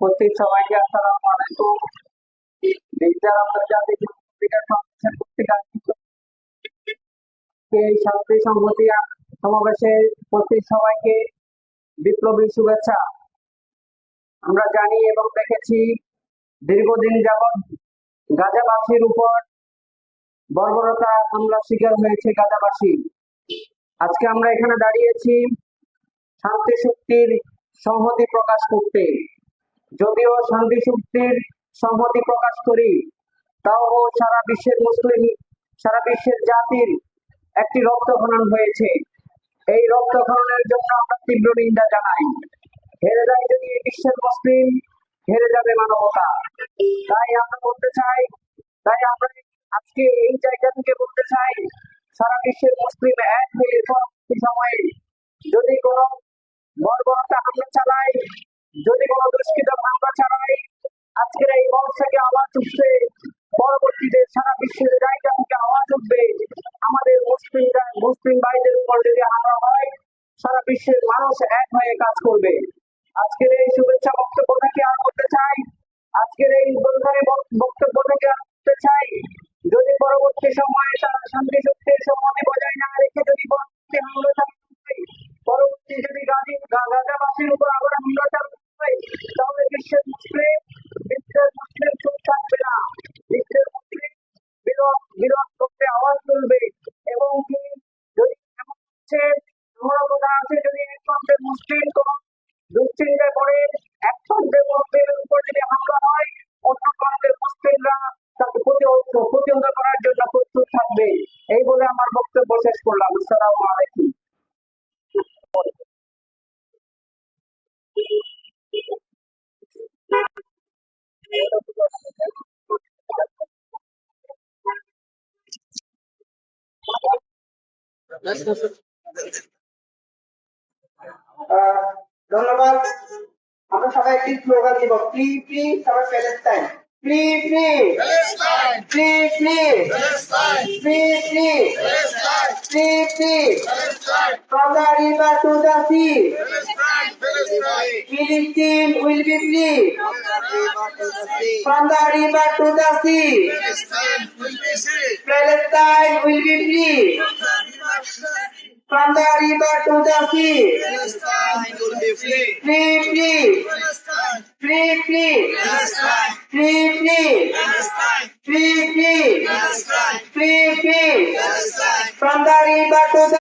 উপস্থিত সবাইকে আসসালামু আলাইকুম বিদ্যার আন্তর্জাতিক পত্রিকা সমাবেশের কর্তৃক এই শান্তি সংহতি সমাবেশে উপস্থিত সবাইকে বিপ্লবী শুভেচ্ছা। আমরা জানি এবং দেখেছি দীর্ঘদিন যাবৎ গাজাবাসীর উপর বর্বরতা হামলার শিকার হয়েছে গাজাবাসী। আজকে আমরা এখানে দাঁড়িয়েছি শান্তি, শক্তির সংহতি প্রকাশ করতে। যদিও শান্তি শক্তির সংহতি প্রকাশ করি, তাও সারা বিশ্বের মুসলিম, সারা বিশ্বের জাতির একটি রক্তক্ষরণ হয়েছে। এই রক্তক্ষরণের জন্য আমরা তীব্র নিন্দা জানাই। হেরে যায় যদি বিশ্বের মুসলিম, হেরে যাবে মানবতা। তাই আমরা বলতে চাই, তাই আমরা আজকে এই জায়গা থেকে বলতে চাই, সারা বিশ্বের মুসলিম এক হয়ে পরবর্তী সময়ে। যদি কোনো বর্বরতা হামলা চালায় যদি কোনো দুষ্কৃত হামলা চালায় আজকের এই মঞ্চ থেকে আওয়াজ উঠবে পরবর্তীতে সারা বিশ্বের জায়গা থেকে আওয়াজ উঠবে। আমাদের মুসলিমরা মুসলিম ভাইদের উপর যদি হামলা হয়, সারা বিশ্বের মানুষ এক হয়ে কাজ করবে। আজকের এই শুভেচ্ছা বক্তব্য থেকে আর বলতে চাই, আজকের এই উদ্বোধনী বক- বক্তব্য থেকে আর বলতে চাই, যদি পরবর্তী সময়ে তারা শান্তি শক্তির সম্মতি বজায় না রেখে যদি পরবর্তী হামলা পরবর্তী যদি গাজী গাজাবাসীর উপর আবার হামলা চালানো হয় তাহলে বিশ্বের মুসলিম আছে যদি এক মুসলিম কোন দুশ্চিন্তায় পড়ে এক প্রান্তের মুসলিমের উপর যদি হামলা হয় অন্য প্রান্তের মুসলিমরা তাকে প্রতিহত প্রতিহত করার জন্য প্রস্তুত থাকবে এই বলে আমার বক্তব্য শেষ করলাম। আসসালামু আলাইকুম। ধন্যবাদ আমরা সবাই একটি স্লোগান দিব ফ্রি ফ্রি সবাই Palestine free free! Free free! Free free! Free free river to the sea, from the river to the sea Palestine will be free. From the river to the sea, the to the Palestine will be free. free free Palestine! free free Palestine! free free Palestine! free free Palestine! free free Palestine! from the river